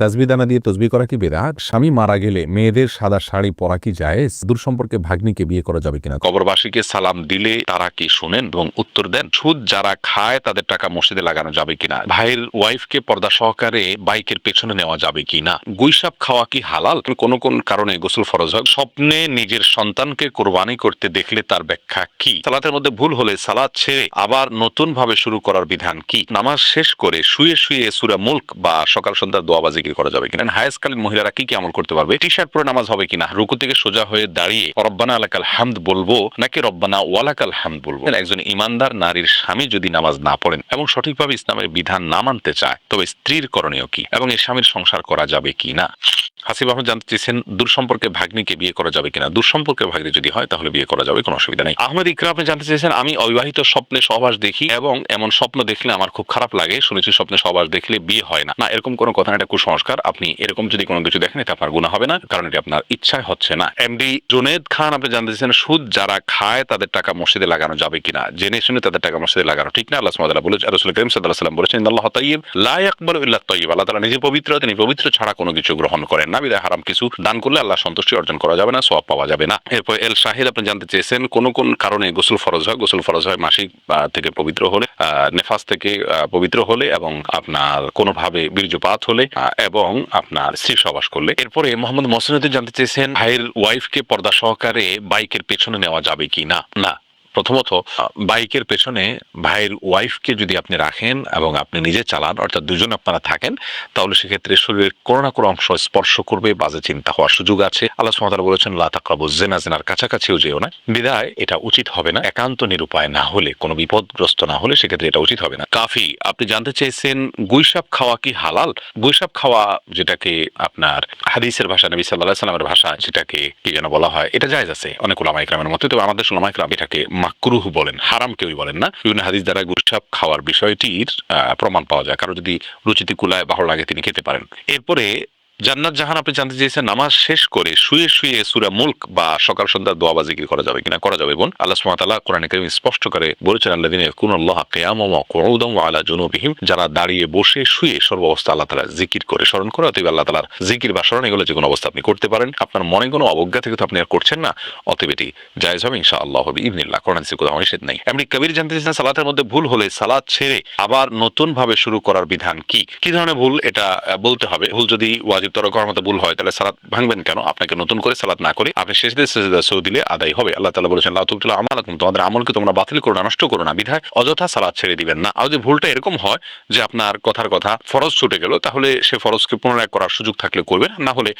তাজবিদানা দিয়ে তসবি করা কি বেদাত? স্বামী মারা গেলে মেয়েদের সাদা শাড়ি পরা কি জায়েজ? দূর সম্পর্কে ভাগ্নিকে বিয়ে করা যাবে কিনা? কবরবাসীকে সালাম দিলে তারা কি শোনেন এবং উত্তর দেন? সুদ যারা খায় তাদের টাকা মসজিদে লাগানো যাবে কিনা? ভাইয়ের ওয়াইফকে পর্দা সহকারে বাইকের পেছনে নেওয়া যাবে কিনা? গুইসাপ খাওয়া কি হালাল? কোন কোন কারণে গোসল ফরজ হয়? স্বপ্নে নিজের সন্তানকে কোরবানি করতে দেখলে তার ব্যাখ্যা কি? সালাতের মধ্যে ভুল হলে সালাদ ছেড়ে আবার নতুন ভাবে শুরু করার বিধান কি? নামাজ শেষ করে শুয়ে শুয়ে সুরা মুল্ক বা সকাল সন্ধ্যার দোয়া বা জিকির করা যাবে কিনা? হায়াসকালীন মহিলারা কি কি আমল করতে পারবে? টি শার্ট পরে নামাজ হবে কিনা? রুকু থেকে সোজা হয়ে দাঁড়িয়ে রব্বানা আলাকাল হামদ বলব নাকি রব্বানা ওয়ালাকাল হামদ বলব? একজন ইমানদার নারীর স্বামী যদি নামাজ না পড়েন এবং সঠিকভাবে ইসলামের বিধান না মানতে চায়, তবে স্ত্রীর করণীয় কি? এবং এই স্বামীর সংসার করা যাবে কি না হাসিব আহমদ জানতে চেয়েছেন দূর সম্পর্কে ভাগ্নিকে বিয়ে করা যাবে কিনা? দূর সম্পর্কে ভাগ্নি যদি হয় তাহলে বিয়ে করা যাবে কোনো অসুবিধা নেই। আহমেদ ইকরা আপনি জানতে চেয়েছেন আমি অবিবাহিত স্বপ্নে সহবাস দেখি এবং এমন স্বপ্ন দেখলে আমার খুব খারাপ লাগে। শুনেছি স্বপ্নে সহবাস দেখলে বিয়ে হয় না। না এরকম কোনো কথা না, এটা কুসংস্কার। আপনি এরকম যদি কোনো কিছু দেখেন এটা আপনার গুণা হবে না কারণ এটি আপনার ইচ্ছায় হচ্ছে না। এমডি জুনেদ খান আপনি জানতে চেয়েছেন সুদ যারা খায় তাদের টাকা মসজিদে লাগানো যাবে কিনা? জেনে শুনে তাদের টাকা মসজিদে লাগানো ঠিক না। আল্লাহ সুবহানাহু বলেছে রসুল করিম সাল্লাল্লাহু সাল্লাম বলেছেন আল্লাহ তাইয়িব লা ইয়াকবালু ইল্লা তাইয়িব আল্লাহ তাআলা নিজে পবিত্র তিনি পবিত্র ছাড়া কোনো কিছু গ্রহণ করেন না বিদায় হারাম কিছু দান করলে আল্লাহ সন্তুষ্টি অর্জন করা যাবে না, সওয়াব পাওয়া যাবে না। এরপর এল শাহিদ, আপনি জানতে চেয়েছেন কোন কোন কারণে গোসল ফরজ হয়? গোসল ফরজ হয় মাসিক থেকে পবিত্র হলে নেফাস থেকে পবিত্র হলে এবং আপনার কোনোভাবে বীর্যপাত হলে এবং আপনার স্ত্রী সবাস করলে। এরপরে মোহাম্মদ মসিনুদ্দিন জানতে চেয়েছেন ভাইয়ের ওয়াইফকে পর্দা সহকারে বাইকের পেছনে নেওয়া যাবে কি না না। প্রথমত বাইকের পেছনে ভাইয়ের ওয়াইফকে যদি আপনি রাখেন এবং আপনি নিজে চালান, অর্থাৎ দুজন আপনারা থাকেন, তাহলে সেক্ষেত্রে শরীরের কোনো না কোনো অংশ স্পর্শ করবে, বাজে চিন্তা হওয়ার সুযোগ আছে। আল্লাহ সুমাতারা বলেছেন লাতাকাবু জেনা জেনার কাছাকাছিও যেও না। বিদায়, এটা উচিত হবে না। একান্ত নিরুপায় না হলে, কোনো বিপদগ্রস্ত না হলে সেক্ষেত্রে এটা উচিত হবে না। কাফি, আপনি জানতে চেয়েছেন গুইসাপ খাওয়া কি হালাল? গুইসাপ খাওয়া যেটাকে আপনার হাদিসের ভাষা নবী সাল্লাহ সাল্লামের ভাষা যেটাকে কি যেন বলা হয়, এটা জায়জ আছে অনেক ওলামা ইকরামের মধ্যে। তবে আমাদের ওলামা ইকরাম এটাকে মাকরুহ বলেন, হারাম কেউই বলেন না। বিভিন্ন হাদিস দ্বারা গুসাপ খাওয়ার বিষয়টির প্রমাণ পাওয়া যায়। কারও যদি রুচিতে কুলায় বাহর লাগে, তিনি খেতে পারেন। এরপরে জান্নাত জাহান আপনি জানতে চেয়েছেন, নামাজ শেষ করে শুয়ে শুয়ে সুরা মুল্ক বা সকাল সন্ধ্যার দোয়া বা জিকির করা যাবে কিনা? করা যাবে বোন। আল্লাহ তাআলা কোরআনে কারীম স্পষ্ট করে বলেছেন, আল্লাযিনা ইয়াকুনুল্লাহ কিয়ামান ওয়া কুউদান ওয়া আলা জুনুবিহিম, যারা দাঁড়িয়ে বসে শুয়ে সর্বাবস্থা আল্লাহ তাআলা জিকির করে স্মরণ করে, অতএব আল্লাহ তাআলার জিকির বা স্মরণ এগুলো যে কোনো অবস্থা আপনি করতে পারেন। আপনার মনে কোনো অবজ্ঞা থেকে তো আপনি আর করছেন না, অতএব এটি জায়েজ হবে ইনশাআল্লাহ হবে ইবনিল্লাহ কোরআন থেকে কোথাও নিষেধ নেই। এমনি কবির জানতে চেয়েছেন, সালাতের মধ্যে ভুল হলে সালাত ছেড়ে আবার নতুন ভাবে শুরু করার বিধান কি? কি ধরনের ভুল? এটা বলতে হবে। ভুল যদি ওয়াজিব তরক করার মতো ভুল হয়, তাহলে সালাত ভাঙবেন কেন? আপনাকে নতুন করে সালাত না করে আপনি শেষ দিয়ে সেজদা সৌ দিলে আদায় হবে। আল্লাহ তাআলা বলেছেন, লা তুবতিলু আমালাকুম তোমাদের আমলকে তোমরা বাতিল করো না, নষ্ট করো না। বিধায় অযথা সালাত ছেড়ে দিবেন না। আর যদি ভুলটা এরকম হয় যে আপনার কথার কথা ফরজ ছুটে গেল, তাহলে সে ফরজকে পুনরায় করার সুযোগ থাকলে করবেন। না হলে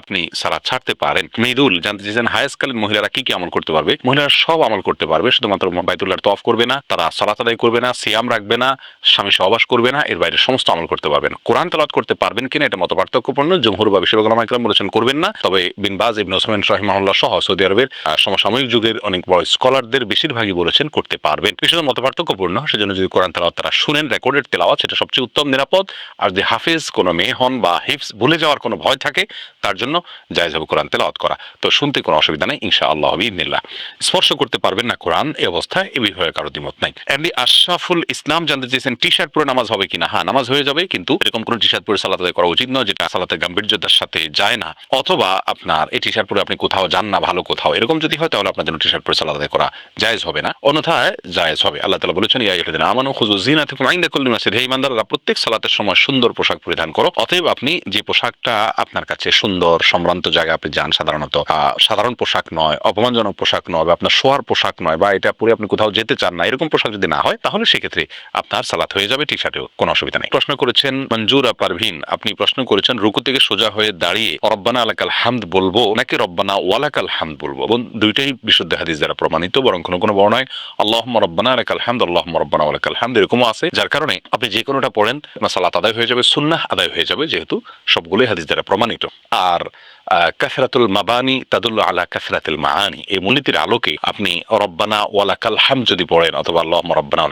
আপনি সালাত ছাড়তে পারেন। মৃদুল জানতে চেয়েছেন হায়াসকালীন মহিলারা কি কি আমল করতে পারবে? মহিলারা সব আমল করতে পারবে। শুধুমাত্র বাইতুল্লাহর তফ করবে না, তারা সালাত আদায় করবে না, সিয়াম রাখবে না, স্বামী সহবাস করবে না, এর বাইরে সমস্ত আমল করতে পারবেন। কোরআন তালাত করতে পারবেন কিনা এটা মত পার্থক্যপূর্ণ জমহুর বা বিশ্ববিদ্যালয় ইকরাম বলেছেন, করবেন না। তবে বিন বাজ, ইবনে ওসমান, রাহিমাহুল্লাহ সহ সৌদি আরবের সমসাময়িক যুগের অনেক বড় স্কলারদের বেশিরভাগই বলেছেন, করতে পারবেন। বিষয়টা মত পার্থক্যপূর্ণ সেজন্য যদি কোরআন তেলাওয়াত তারা শুনেন, রেকর্ডেড তেলাওয়াত, সেটা সবচেয়ে উত্তম, নিরাপদ। আর যদি হাফেজ কোনো মেয়ে হন বা হিফস ভুলে যাওয়ার কোনো ভয় থাকে, তার জন্য জায়েজ হবে কোরআন তেলাওয়াত করা। তো শুনতে কোনো অসুবিধা নেই ইনশা আল্লাহ ইদনিল্লাহ স্পর্শ করতে পারবেন না কোরআন এই অবস্থায় এ বিষয়ে কারও দ্বিমত নাই। এমনি আশরাফুল ইসলাম জানতে চেয়েছেন টি শার্ট পরে নামাজ হবে কিনা? হ্যাঁ নামাজ হয়ে যাবে, কিন্তু এরকম কোনো টি শার্ট পরে সালাত করা উচিত নয়, যেটা সালাতের গাম্ভীর্যতার সাথে যায় না। অথবা আপনার এই টি শার্ট পরে আপনি কোথাও যান না, ভালো কোথাও। এরকম যদি হয়, তাহলে আপনার জন্য টি শার্ট পরে সালাত আদায় করা জায়েজ হবে না। অন্যথায় জায়েজ হবে। আল্লাহ তাআলা বলেছেন, ইয়া আইয়ুহাল্লাযিনা আমানু খুযু যিনাতাকুম ইনদা কুল্লি মাসজিদ। হে ঈমানদাররা, প্রত্যেক সালাতের সময় সুন্দর পোশাক পরিধান করো। অতএব আপনি যে পোশাকটা আপনার কাছে সুন্দর, সম্ভ্রান্ত জায়গায় আপনি যান, সাধারণত সাধারণ পোশাক নয়, অপমানজনক পোশাক নয়, বা আপনার শোয়ার পোশাক নয়, বা এটা পরে আপনি কোথাও যেতে চান না, এরকম পোশাক যদি না হয়, তাহলে সেক্ষেত্রে আপনার সালাত হয়ে যাবে টি শার্টেও কোনো অসুবিধা নেই। প্রশ্ন করেছেন, মঞ্জুরা পারভিন, আপনি প্রশ্ন করেছেন রুকু থেকে সোজা হয়ে দাঁড়িয়ে রব্বানা আলাকাল হামদ বলব, নাকি রব্বানা ওয়ালাকাল হামদ বলব? দুইটাই বিশুদ্ধ হাদিস দ্বারা প্রমাণিত, বরং কোনো কোনো বর্ণায় আল্লাহ রব্বানা আলাকাল হামদ আল্লাহ রব্বানা ওয়ালাকাল হামদ এরকম আছে, যার কারণে আপনি যে কোনোটা পড়েন সালাত আদায় হয়ে যাবে সুন্না আদায় হয়ে যাবে, যেহেতু সবগুলোই হাদিস দ্বারা প্রমাণিত। আর কাসরাতুল মাবানি তাদুল্ল আলা কাসরাতুল মাআনি। এই আলোকে আপনি রব্বানা যদি পড়েন অথবা আল্লাহ রব্বানা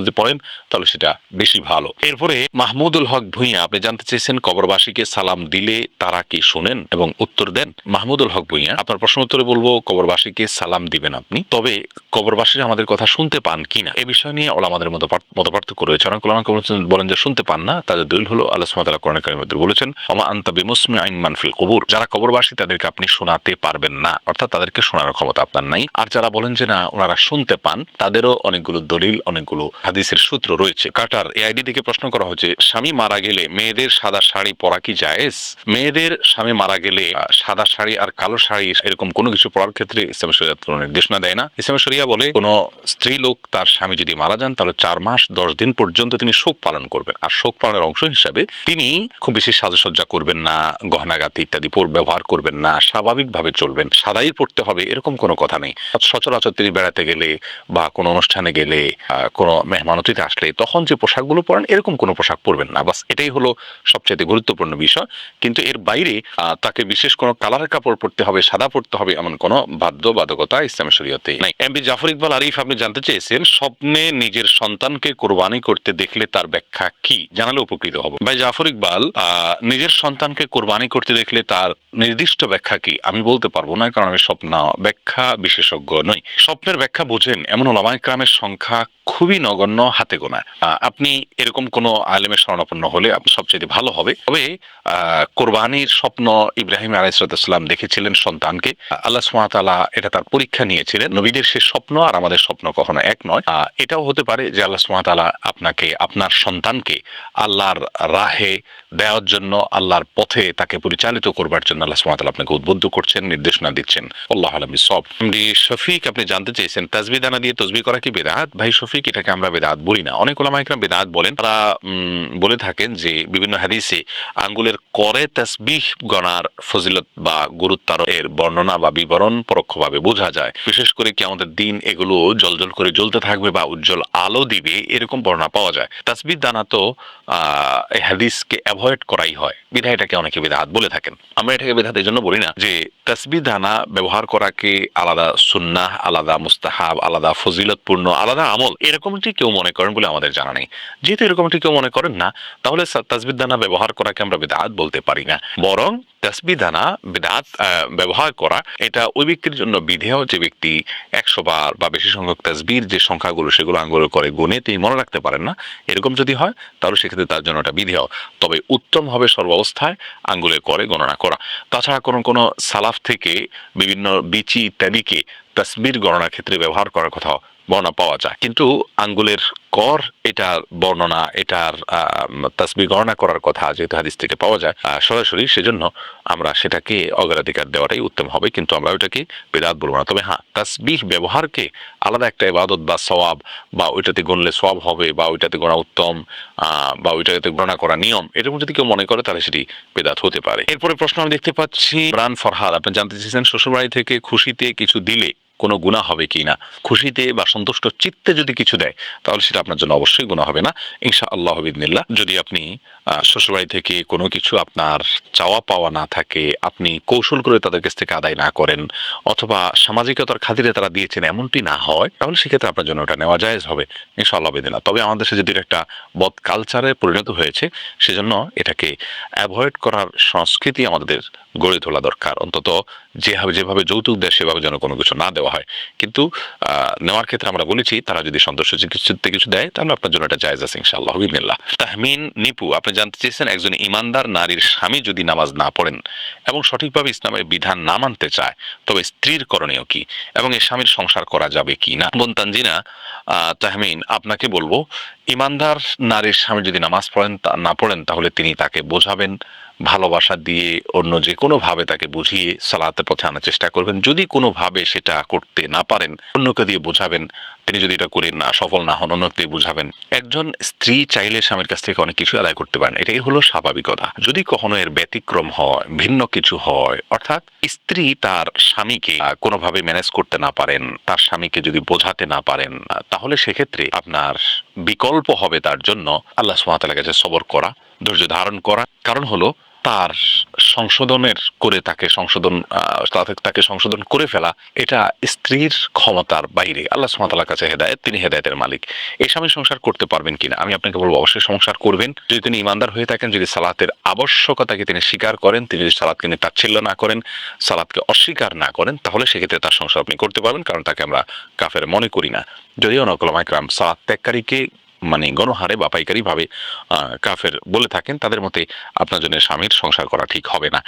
যদি পড়েন, তাহলে সেটা বেশি ভালো। এরপরে মাহমুদুল হক আপনি জানতে চেয়েছেন কবরবাসীকে সালাম দিলে তারা কি শুনেন এবং উত্তর দেন? মাহমুদুল হক ভুঁইয়া, আপনার প্রশ্ন উত্তরে বলব, কবরবাসীকে সালাম দিবেন আপনি। তবে কবরবাসীরা আমাদের কথা শুনতে পান কিনা, এ বিষয় নিয়ে ওলামাদের মতো মত পার্থক্য রয়েছে। অনেক বলেন যে, শুনতে পান না। তাদের দলিল হলো, আল্লাহ কোরআন কারীমের বলেছেন ওমা আনতা বিমুসমি আইন মানফিল কবুর। যারা কবরবাসী তাদেরকে আপনি শোনাতে পারবেন না, অর্থাৎ তাদেরকে শোনার ক্ষমতা আপনার নাই। আর যারা বলেন যে না, ওনারা শুনতে পান, তাদেরও অনেকগুলো দলিল, অনেকগুলো হাদিসের সূত্র রয়েছে। কাটার এই আইডি থেকে প্রশ্ন করা হচ্ছে, স্বামী মারা গেলে মেয়েদের সাদা শাড়ি পরা কি জায়েজ? মেয়েদের স্বামী মারা গেলে সাদা শাড়ি আর কালো শাড়ি এরকম কোনো কিছু পরার ক্ষেত্রে ইসলাম কোনো নির্দেশনা দেয় না। ইসলাম শরিয়া বলে, কোনো স্ত্রী লোক তার স্বামী যদি মারা যান, তাহলে চার মাস, দশ দিন পর্যন্ত তিনি শোক পালন করবেন। আর শোক পালনের অংশ হিসাবে তিনি খুব বেশি সাজসজ্জা করবেন না, গহনাগাতি ইত্যাদি ব্যবহার করবেন না, স্বাভাবিকভাবে চলবেন, সাদাই পড়তে হবে, এরকম কোনো কথা নেই। সচরাচর তিনি বেড়াতে গেলে বা কোনো অনুষ্ঠানে গেলে কোনো মেহমানতিতে আসলে তখন যে পোশাকগুলো পরেন, এরকম কোনো পোশাক পরবেন না। বাস এটাই হলো সবচেয়ে গুরুত্বপূর্ণ বিষয়। কিন্তু এর বাইরে তাকে বিশেষ কোনো কালারের কাপড় পরতে হবে, সাদা পরতে হবে, এমন কোনো বাধ্যবাধকতা ইসলাম শরীয়তে নাই। এমবি জাফর ইকবাল আরিফ, আপনি জানতে চেয়েছেন, স্বপ্নে নিজের সন্তানকে কোরবানি করতে দেখলে তার ব্যাখ্যা কি? জানালে উপকৃত হব। ভাই জাফর ইকবাল নিজের সন্তানকে কোরবানি করতে দেখলে তার নির্দিষ্ট ব্যাখ্যা কি? আমি বলতে পারব না, কারণ আমি স্বপ্ন, ব্যাখ্যা বিশেষজ্ঞ নই। স্বপ্নের ব্যাখ্যা বোঝেন এমন ওলামাই ক্রামের সংখ্যা খুবই নগণ্য, হাতে গোনা। আপনি এরকম কোনো আলেমের শরণাপন্ন হলে সবচেয়ে ভালো হবে। তবে কোরবানির স্বপ্ন ইব্রাহিম আলাইসালাম দেখেছিলেন সন্তানকে। আল্লাহ সুমাতালা এটা তার পরীক্ষা নিয়েছিলেন। নবীদের সে স্বপ্ন আর আমাদের স্বপ্ন কখনো এক নয়। এটাও হতে পারে যে আল্লাহ সুমাতালা আপনাকে, আপনার সন্তানকে আল্লাহর রাহে দেওয়ার জন্য, আল্লাহর পথে তাকে পরিচালিত করবার জন্য আল্লাহ সুমাতালা আপনাকে উদ্বুদ্ধ করছেন, নির্দেশনা দিচ্ছেন। আল্লাহ আলমী সব শফিক, আপনি জানতে চেয়েছেন, তাজবি দানা দিয়ে তসবি করা কি বেদাত? ভাই শফিক, এটাকে আমরা বেদাত বলি না। অনেক ওলামা একরাম বেদাত বলেন। তারা বলে থাকেন যে বিভিন্ন হাদিসে আঙ্গুলের করে তাসবিহ গণার ফজিলত বা গুরুত্ব এর বর্ণনা বা বিবরণ পরোক্ষভাবে বোঝা যায়। বিশেষ করে কি আমাদের দিন এগুলো জলজল করে জ্বলতে থাকবে বা উজ্জ্বল আলো দিবে, এরকম বর্ণনা পাওয়া যায়। তাসবিহ দানা তো হাদিসকে অ্যাভয়েড করাই হয়। বিধায় এটাকে অনেকে বেদাত বলে থাকেন। আমরা এটাকে বেদাত এই জন্য বলি না যে তাসবি দানা ব্যবহার করাকে আলাদা সুন্নাহ, আলাদা মুস্তাহাব, আলাদা ফজিলতপূর্ণ, আলাদা আমল, এরকমটি কেউ মনে করেন বলে আমাদের জানা নেই। যেহেতু এরকমটি কেউ মনে করেন না, তাহলে তাসবি দানা ব্যবহার করাকে আমরা বেদাত বলতে পারি না। বরং তাসবি দানা বেদাত ব্যবহার করা, এটা ওই ব্যক্তির জন্য বিধেয় যে ব্যক্তি একশো বার বা বেশি সংখ্যক তাসবির যে সংখ্যাগুলো, সেগুলো আঙ্গুল করে গুনে তিনি মনে রাখতে পারেন না। এরকম যদি হয়, তাহলে সেক্ষেত্রে তার জন্য ওটা বিধেয়। তবে উত্তম হবে সর্বাবস্থায় আঙ্গুলে করে গণনা করা। তাছাড়া কোনো কোনো সালাফ থেকে বিভিন্ন বিচি ইত্যাদিকে তসবির গণনার ক্ষেত্রে ব্যবহার করার কথা বর্ণনা পাওয়া যায়। কিন্তু আঙ্গুলের কর এটার বর্ণনা, এটার তাসবি গণনা করার কথা যেহেতু হাদিস থেকে পাওয়া যায় সরাসরি সেজন্য আমরা সেটাকে অগ্রাধিকার দেওয়াটাই উত্তম হবে। কিন্তু আমরা ওইটাকে বেদাত বলব না। তবে হ্যাঁ তাসবিহ ব্যবহারকে আলাদা একটা ইবাদত বা সওয়াব বা ওইটাতে গণলে সওয়াব হবে বা ওইটাতে গণা উত্তম বা ওইটাতে গণনা করা নিয়ম, এরকম যদি কেউ মনে করে তাহলে সেটি বেদাত হতে পারে। এরপরে প্রশ্ন আমি দেখতে পাচ্ছি প্রাণ ফরহাদ, আপনি জানতে চেয়েছেন শ্বশুরবাড়ি থেকে খুশিতে কিছু দিলে কোনো গুণা হবে কি না? খুশিতে বা সন্তুষ্ট চিত্তে যদি কিছু দেয়, তাহলে সেটা আপনার জন্য অবশ্যই গুণা হবে না। ইনশা আল্লাহ বিদিনিল্লাহ যদি আপনি শ্বশুরবাড়ি থেকে কোনো কিছু আপনার চাওয়া পাওয়া না থাকে, আপনি কৌশল করে তাদের কাছ থেকে আদায় না করেন, অথবা সামাজিকতার খাতিরে তারা দিয়েছেন এমনটি না হয়, তাহলে সেক্ষেত্রে আপনার জন্য ওটা নেওয়া জায়েজ হবে। ইনশা আল্লাহ তবে আমাদের দেশে যদি একটা বদ কালচারে পরিণত হয়েছে, সেজন্য এটাকে অ্যাভয়েড করার সংস্কৃতি আমাদের গড়ে তোলা দরকার। অন্তত যেভাবে যেভাবে যৌতুক দেয়, সেভাবে যেন কোনো কিছু না দেওয়া হয়। কিন্তু নেওয়ার ক্ষেত্রে আমরা বলেছি, তারা যদি সন্তোষ চিকিৎসা কিছু দেয়, তাহলে আপনার জন্য এটা জায়েজ আছে, ইনশাআল্লাহ বিদিনিল্লাহ তাহমিন নিপু, আপনি জানতে চেয়েছেন, একজন ইমানদার নারীর স্বামী যদি নামাজ না পড়েন এবং সঠিকভাবে ইসলামের বিধান না মানতে চায়, তবে স্ত্রীর করণীয় কি? এবং এই স্বামীর সংসার করা যাবে কি না? বোন তানজিনা তাহমিন, আপনাকে বলব, ইমানদার নারীর স্বামী যদি নামাজ পড়েন না পড়েন, তাহলে তিনি তাকে বোঝাবেন। ভালোবাসা দিয়ে অন্য যে কোনোভাবে তাকে বুঝিয়ে সালাতের পথে আনার চেষ্টা করবেন। যদি কোনোভাবে সেটা করতে না পারেন, অন্যকে দিয়ে বোঝাবেন, তিনি যদি এটা করেন না, সফল না হন, অন্যকে দিয়ে বুঝাবেন। একজন স্ত্রী চাইলে স্বামীর কাছ থেকে অনেক কিছু আদায় করতে পারেন। এটাই হলো স্বাভাবিকতা যদি কখনো এর ব্যতিক্রম হয়, ভিন্ন কিছু হয়, অর্থাৎ স্ত্রী তার স্বামীকে কোনোভাবে ম্যানেজ করতে না পারেন, তার স্বামীকে যদি বোঝাতে না পারেন, তাহলে সেক্ষেত্রে আপনার বিকল্প হবে তার জন্য আল্লাহ সুমাতার কাছে সবর করা, ধৈর্য ধারণ করা। কারণ হলো তার সংশোধনের করে তাকে সংশোধন তাকে- সংশোধন করে ফেলা, এটা স্ত্রীর ক্ষমতার বাইরে। আল্লাহ সুমাতালার কাছে হেদায়েত, তিনি হেদায়েতের মালিক। এই স্বামী সংসার করতে পারবেন কিনা? আমি আপনাকে বলব, অবশ্যই সংসার করবেন। যদি তিনি ইমানদার হয়ে থাকেন, যদি সালাতের আবশ্যকতাকে তিনি স্বীকার করেন, তিনি যদি সালাদকে নিয়ে তাচ্ছিল্য না করেন সালাদকে অস্বীকার না করেন, তাহলে সেক্ষেত্রে তার সংসার আপনি করতে পারবেন, কারণ তাকে আমরা কাফের মনে করি না। যদিও নকলমাইকরাম সালাদ ত্যাগকারীকে মানে গণহারে বা পাইকারি ভাবে কাফের বলে থাকেন, তাদের মতে আপনার জন্য স্বামীর সংসার করা ঠিক হবে না।